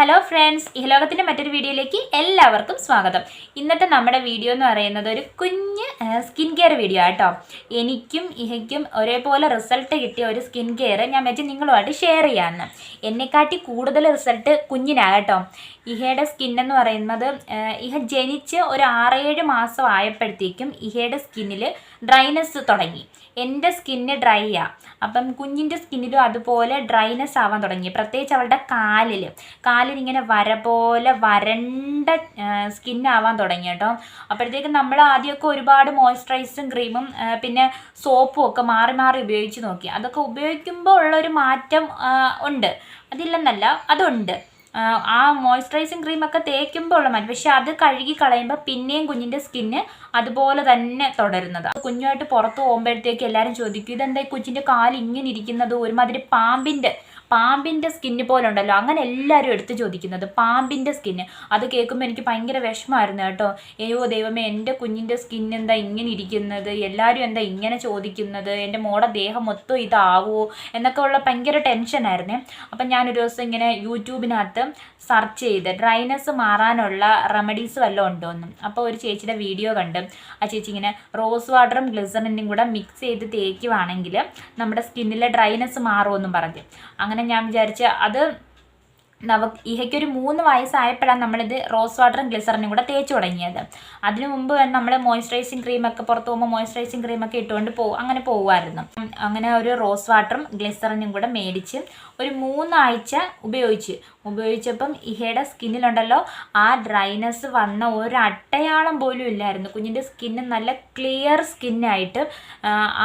Hello friends ഇഹലോകത്തിന്റെ മറ്റൊരു വീഡിയോയിലേക്ക് എല്ലാവർക്കും സ്വാഗതം. ഇന്നത്തെ നമ്മുടെ വീഡിയോ എന്ന് പറയുന്നത് ഒരു കുഞ്ഞ് സ്കിൻ കെയർ വീഡിയോ ആട്ടോ. എനിക്കും ഇഹയ്ക്കും ഒരേപോലെ റിസൾട്ട് കിട്ടിയ ഒരു സ്കിൻ കെയർ ഞാൻ വെച്ച് നിങ്ങളുമായിട്ട് ഷെയർ ചെയ്യാമെന്ന് എന്നെക്കാട്ടി കൂടുതൽ റിസൾട്ട് കുഞ്ഞിനാകട്ടോ ഇഹയുടെ സ്കിൻ എന്ന് പറയുന്നത് ഇഹ ജനിച്ച് ഒരു ആറേഴ് മാസം ആയപ്പോഴത്തേക്കും ഇഹയുടെ സ്കിന്നിൽ ഡ്രൈനെസ് തുടങ്ങി. എന്റെ സ്കിന്ന് ഡ്രൈ ആ. അപ്പം കുഞ്ഞിന്റെ സ്കിന്നിലും അതുപോലെ ഡ്രൈനെസ് ആവാൻ തുടങ്ങി. പ്രത്യേകിച്ച് അവളുടെ കാലിൽ കാലിനിങ്ങനെ വര പോലെ വരണ്ട സ്കിന്നാവാൻ തുടങ്ങി കേട്ടോ. അപ്പോഴത്തേക്കും നമ്മൾ ആദ്യമൊക്കെ ഒരുപാട് മോയ്സ്ചറൈസും ക്രീമും പിന്നെ സോപ്പും ഒക്കെ മാറി മാറി ഉപയോഗിച്ച് നോക്കി. അതൊക്കെ ഉപയോഗിക്കുമ്പോൾ ഉള്ളൊരു മാറ്റം ഉണ്ട്. അതില്ലെന്നല്ല അതുണ്ട്. ആ, മോയ്സ്ചറൈസിങ് ക്രീമൊക്കെ തേക്കുമ്പോൾ ഉള്ള മാറ്റം. പക്ഷെ അത് കഴുകി കളയുമ്പോൾ പിന്നെയും കുഞ്ഞിന്റെ സ്കിന്ന് അതുപോലെ തന്നെ തുടരുന്നത്. കുഞ്ഞുമായിട്ട് പുറത്ത് പോകുമ്പോഴത്തേക്ക് എല്ലാവരും ചോദിക്കും ഇതെന്താ കുഞ്ഞിന്റെ കാൽ ഇങ്ങനെ ഇരിക്കുന്നത്? ഒരുമാതിരി പാമ്പിന്റെ പാമ്പിന്റെ സ്കിന്ന് പോലെ ഉണ്ടല്ലോ അങ്ങനെ എല്ലാവരും എടുത്ത് ചോദിക്കുന്നത് പാമ്പിന്റെ സ്കിന്ന് അത് കേൾക്കുമ്പോൾ എനിക്ക് ഭയങ്കര വിഷമമായിരുന്നു കേട്ടോ. അയ്യോ ദൈവമേ എന്റെ കുഞ്ഞിന്റെ സ്കിൻ എന്താ ഇങ്ങനെ ഇരിക്കുന്നത്? എല്ലാവരും എന്താ ഇങ്ങനെ ചോദിക്കുന്നത്? എന്റെ മോടെ ദേഹം മൊത്തം ഇതാവുമോ എന്നൊക്കെ ഉള്ള ഭയങ്കര ടെൻഷനായിരുന്നേ അപ്പം ഞാനൊരു ദിവസം ഇങ്ങനെ യൂട്യൂബിനകത്ത് സെർച്ച് ചെയ്ത് ഡ്രൈനസ് മാറാനുള്ള റെമഡീസ് വല്ലതും ഉണ്ടോയെന്നും അപ്പോൾ ഒരു ചേച്ചിയുടെ വീഡിയോ കണ്ട്. ആ ചേച്ചി ഇങ്ങനെ റോസ് വാട്ടറും ഗ്ലിസറിനും കൂടെ മിക്സ് ചെയ്ത് തേക്കുവാണെങ്കിൽ നമ്മുടെ സ്കിന്നിലെ ഡ്രൈനസ് മാറുമെന്നും പറഞ്ഞു. അങ്ങനെ ഞാൻ വിചാരിച്ച് അത് നമുക്ക് ഇഹയ്ക്കൊരു മൂന്ന് വയസ്സായപ്പോഴാണ് നമ്മളിത് റോസ് വാട്ടറും ഗ്ലിസറിനും കൂടെ തേച്ച് തുടങ്ങിയത്. അതിനു മുമ്പ് നമ്മൾ മോയ്സ്ചറൈസിങ് ക്രീമൊക്കെ പുറത്ത് പോകുമ്പോൾ മോയ്സ്ചറൈസിങ് ക്രീമൊക്കെ ഇട്ടുകൊണ്ട് പോകും അങ്ങനെ പോകുമായിരുന്നു അങ്ങനെ ഒരു റോസ് വാട്ടറും ഗ്ലിസറിനും കൂടെ മേടിച്ച് ഒരു മൂന്നാഴ്ച ഉപയോഗിച്ച് ഉപയോഗിച്ചപ്പം ഇഹയുടെ സ്കിന്നിലുണ്ടല്ലോ ആ ഡ്രൈനെസ് വന്ന ഒരു അട്ടയാളം പോലും ഇല്ലായിരുന്നു. കുഞ്ഞിന്റെ സ്കിന്ന് നല്ല ക്ലിയർ സ്കിന്നായിട്ട്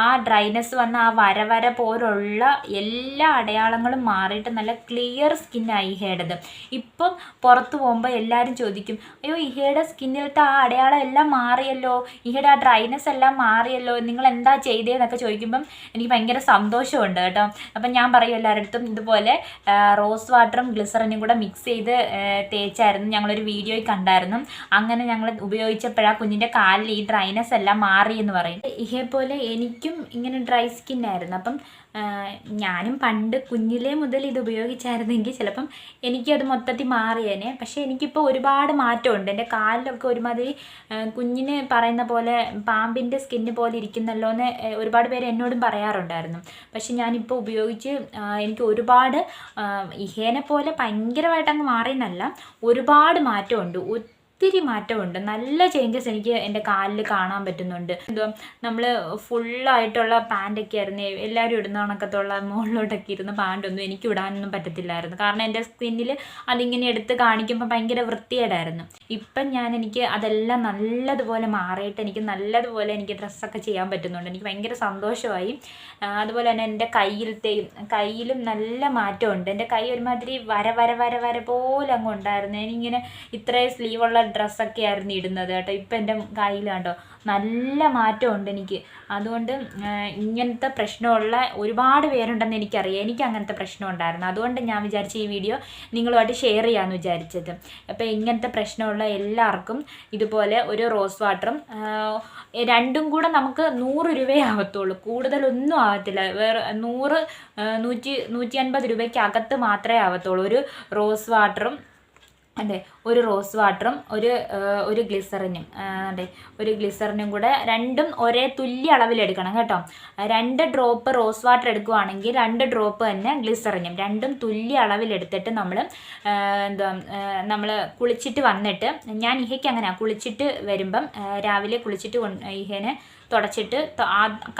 ആ ഡ്രൈനെസ് വന്ന ആ വരവര വര പോലുള്ള എല്ലാ അടയാളങ്ങളും മാറിയിട്ട് നല്ല ക്ലിയർ സ്കിന്നായി ഇഹയുടേത്. ഇപ്പം പുറത്ത് പോകുമ്പോൾ എല്ലാവരും ചോദിക്കും അയ്യോ ഇഹയുടെ സ്കിന്നിലത്തെ ആ അടയാളം എല്ലാം മാറിയല്ലോ? ഇഹയുടെ ആ ഡ്രൈനെസ് എല്ലാം മാറിയല്ലോ? നിങ്ങൾ എന്താ ചെയ്തതെന്നൊക്കെ ചോദിക്കുമ്പം എനിക്ക് ഭയങ്കര സന്തോഷമുണ്ട് കേട്ടോ. അപ്പം ഞാൻ പറയും എല്ലാവരുടെ ഇതുപോലെ റോസ് വാട്ടറും ഗ്ലിസറിനും കൂടെ മിക്സ് ചെയ്ത് തേച്ചായിരുന്നു. ഞങ്ങളൊരു വീഡിയോയിൽ കണ്ടായിരുന്നു. അങ്ങനെ ഞങ്ങൾ ഉപയോഗിച്ചപ്പോഴാണ് കുഞ്ഞിന്റെ കാലിൽ ഈ ഡ്രൈനെസ് എല്ലാം മാറി എന്ന് പറയും ഇതേപോലെ എനിക്കും ഇങ്ങനെ ഡ്രൈ സ്കിന്നായിരുന്നു അപ്പം ഞാനും പണ്ട് കുഞ്ഞിലേ മുതൽ ഇത് ഉപയോഗിച്ചായിരുന്നെങ്കിൽ ചിലപ്പം എനിക്കത് മൊത്തത്തിൽ മാറിയേനെ. പക്ഷേ എനിക്കിപ്പോൾ ഒരുപാട് മാറ്റമുണ്ട്. എന്റെ കാലിലൊക്കെ ഒരുമാതിരി കുഞ്ഞിന് പറയുന്ന പോലെ പാമ്പിന്റെ സ്കിന്ന് പോലെ ഇരിക്കുന്നല്ലോ എന്ന് ഒരുപാട് പേര് എന്നോടും പറയാറുണ്ടായിരുന്നു. പക്ഷെ ഞാനിപ്പോൾ ഉപയോഗിച്ച് എനിക്ക് ഒരുപാട് ഇഹേനെ പോലെ ഭയങ്കരമായിട്ട് അങ്ങ് മാറിയെന്നല്ല ഒരുപാട് മാറ്റമുണ്ട്. ഒത്തിരി മാറ്റമുണ്ട്. നല്ല ചേഞ്ചസ് എനിക്ക് എന്റെ കാലിൽ കാണാൻ പറ്റുന്നുണ്ട്. എന്തുവാ നമ്മൾ ഫുള്ളായിട്ടുള്ള പാന്റൊക്കെ ആയിരുന്നു. എല്ലാവരും ഇടുന്ന കണക്കത്തുള്ള മുകളിലോട്ടൊക്കെ ഇരുന്ന പാന്റൊന്നും എനിക്ക് ഇടാനൊന്നും പറ്റത്തില്ലായിരുന്നു. കാരണം എന്റെ സ്കിന്നിൽ അതിങ്ങനെ എടുത്ത് കാണിക്കുമ്പോൾ ഭയങ്കര വൃത്തികേടായിരുന്നു. ഇപ്പം ഞാൻ എനിക്ക് അതെല്ലാം നല്ലതുപോലെ മാറിയിട്ട് എനിക്ക് നല്ലതുപോലെ എനിക്ക് ഡ്രസ്സൊക്കെ ചെയ്യാൻ പറ്റുന്നുണ്ട്. എനിക്ക് ഭയങ്കര സന്തോഷമായി. അതുപോലെ തന്നെ എന്റെ കയ്യിലത്തെയും കയ്യിലും നല്ല മാറ്റമുണ്ട്. എന്റെ കൈ ഒരുമാതിരി വര വര വര വര പോലെ അങ്ങ് ഉണ്ടായിരുന്നു. എനിക്കിങ്ങനെ ഇത്രയും സ്ലീവുള്ള ഡ്രസ്സൊക്കെ ആയിരുന്നു ഇടുന്നത് കേട്ടോ. ഇപ്പം എന്റെ കയ്യിൽ കണ്ടോ നല്ല മാറ്റമുണ്ട് എനിക്ക്. അതുകൊണ്ട് ഇങ്ങനത്തെ പ്രശ്നമുള്ള ഒരുപാട് പേരുണ്ടെന്ന് എനിക്കറിയാം. എനിക്ക് അങ്ങനത്തെ പ്രശ്നം ഉണ്ടായിരുന്നു അതുകൊണ്ട് ഞാൻ വിചാരിച്ച ഈ വീഡിയോ നിങ്ങളുമായിട്ട് ഷെയർ ചെയ്യാമെന്ന് വിചാരിച്ചത്. അപ്പോൾ ഇങ്ങനത്തെ പ്രശ്നമുള്ള എല്ലാവർക്കും ഇതുപോലെ ഒരു റോസ് വാട്ടറും രണ്ടും കൂടെ നമുക്ക് നൂറ് രൂപയേ ആവത്തുള്ളൂ. കൂടുതലൊന്നും ആവത്തില്ല. വേറെ നൂറ് നൂറ്റി നൂറ്റി അൻപത് രൂപയ്ക്ക് അകത്ത് മാത്രമേ ആവത്തുള്ളൂ. ഒരു റോസ് വാട്ടറും അതെ ഒരു റോസ് വാട്ടറും ഒരു ഒരു ഗ്ലിസറിനും അതെ ഒരു ഗ്ലിസറിനും കൂടെ രണ്ടും ഒരേ തുല്യ അളവിലെടുക്കണം കേട്ടോ. രണ്ട് ഡ്രോപ്പ് റോസ് വാട്ടർ എടുക്കുവാണെങ്കിൽ രണ്ട് ഡ്രോപ്പ് തന്നെ ഗ്ലിസറിനും രണ്ടും തുല്യ അളവിലെടുത്തിട്ട് നമ്മൾ എന്താ നമ്മൾ കുളിച്ചിട്ട് വന്നിട്ട് ഞാൻ ഇഹയ്ക്ക് അങ്ങനെയാണ് കുളിച്ചിട്ട് വരുമ്പം രാവിലെ കുളിച്ചിട്ട് ഇഹേനെ തുടച്ചിട്ട്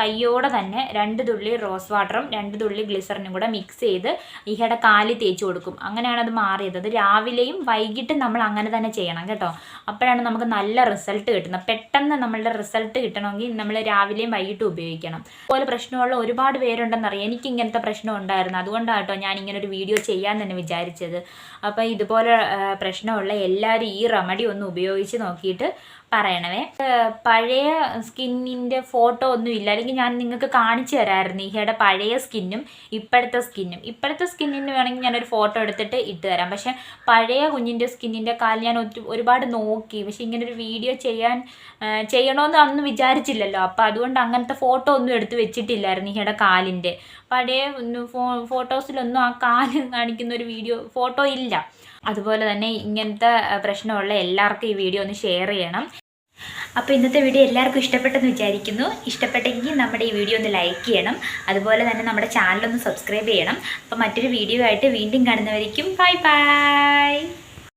കൈയോടെ തന്നെ രണ്ട് തുള്ളി റോസ് വാട്ടറും രണ്ട് തുള്ളി ഗ്ലിസറിനും കൂടെ മിക്സ് ചെയ്ത് ഇഹയുടെ കാലിൽ തേച്ച് കൊടുക്കും. അങ്ങനെയാണ് അത് മാറിയത്. അത് രാവിലെയും വൈകിട്ടും നമ്മൾ അങ്ങനെ തന്നെ ചെയ്യണം കേട്ടോ. അപ്പോഴാണ് നമുക്ക് നല്ല റിസൾട്ട് കിട്ടുന്നത്. പെട്ടെന്ന് നമ്മളുടെ റിസൾട്ട് കിട്ടണമെങ്കിൽ നമ്മൾ രാവിലെയും വൈകിട്ടും ഉപയോഗിക്കണം. അതുപോലെ പ്രശ്നമുള്ള ഒരുപാട് പേരുണ്ടെന്നറിയാം. എനിക്ക് ഇങ്ങനത്തെ പ്രശ്നം ഉണ്ടായിരുന്നു. അതുകൊണ്ടാണ് കേട്ടോ ഞാൻ ഇങ്ങനെ ഒരു വീഡിയോ ചെയ്യാൻ തന്നെ വിചാരിച്ചത്. അപ്പോൾ ഇതുപോലെ പ്രശ്നമുള്ള എല്ലാവരും ഈ റെമഡി ഒന്ന് ഉപയോഗിച്ച് നോക്കിയിട്ട് പറയണവേ. പഴയ സ്കിന്നിന്റെ ഫോട്ടോ ഒന്നും ഇല്ല. അല്ലെങ്കിൽ ഞാൻ നിങ്ങൾക്ക് കാണിച്ചു തരാമായിരുന്നു ഈഹയുടെ പഴയ സ്കിന്നും ഇപ്പോഴത്തെ സ്കിന്നും. ഇപ്പോഴത്തെ സ്കിന്നിന് വേണമെങ്കിൽ ഞാനൊരു ഫോട്ടോ എടുത്തിട്ട് ഇട്ട് തരാം. പക്ഷേ പഴയ കുഞ്ഞിന്റെ സ്കിന്നിന്റെ കാൽ ഞാൻ ഒരു ഒരുപാട് നോക്കി. പക്ഷെ ഇങ്ങനെ ഒരു വീഡിയോ ചെയ്യാൻ ചെയ്യണമെന്ന് അന്ന് വിചാരിച്ചില്ലല്ലോ. അപ്പോൾ അതുകൊണ്ട് അങ്ങനത്തെ ഫോട്ടോ ഒന്നും എടുത്ത് വെച്ചിട്ടില്ലായിരുന്നു ഈഹയുടെ കാലിന്റെ പഴയ ഫോ ഫോട്ടോസിലൊന്നും ആ കാൽ കാണിക്കുന്ന ഒരു വീഡിയോ ഫോട്ടോ ഇല്ല. അതുപോലെ തന്നെ ഇങ്ങനത്തെ പ്രശ്നമുള്ള എല്ലാവർക്കും ഈ വീഡിയോ ഒന്ന് ഷെയർ ചെയ്യണം. അപ്പോൾ ഇന്നത്തെ വീഡിയോ എല്ലാവർക്കും ഇഷ്ടപ്പെട്ടെന്ന് വിചാരിക്കുന്നു. ഇഷ്ടപ്പെട്ടെങ്കിൽ നമ്മുടെ ഈ വീഡിയോ ഒന്ന് ലൈക്ക് ചെയ്യണം. അതുപോലെ തന്നെ നമ്മുടെ ചാനലൊന്ന് സബ്സ്ക്രൈബ് ചെയ്യണം. അപ്പോൾ മറ്റൊരു വീഡിയോ ആയിട്ട് വീണ്ടും കാണുന്നവരിക്കും ബൈ ബൈ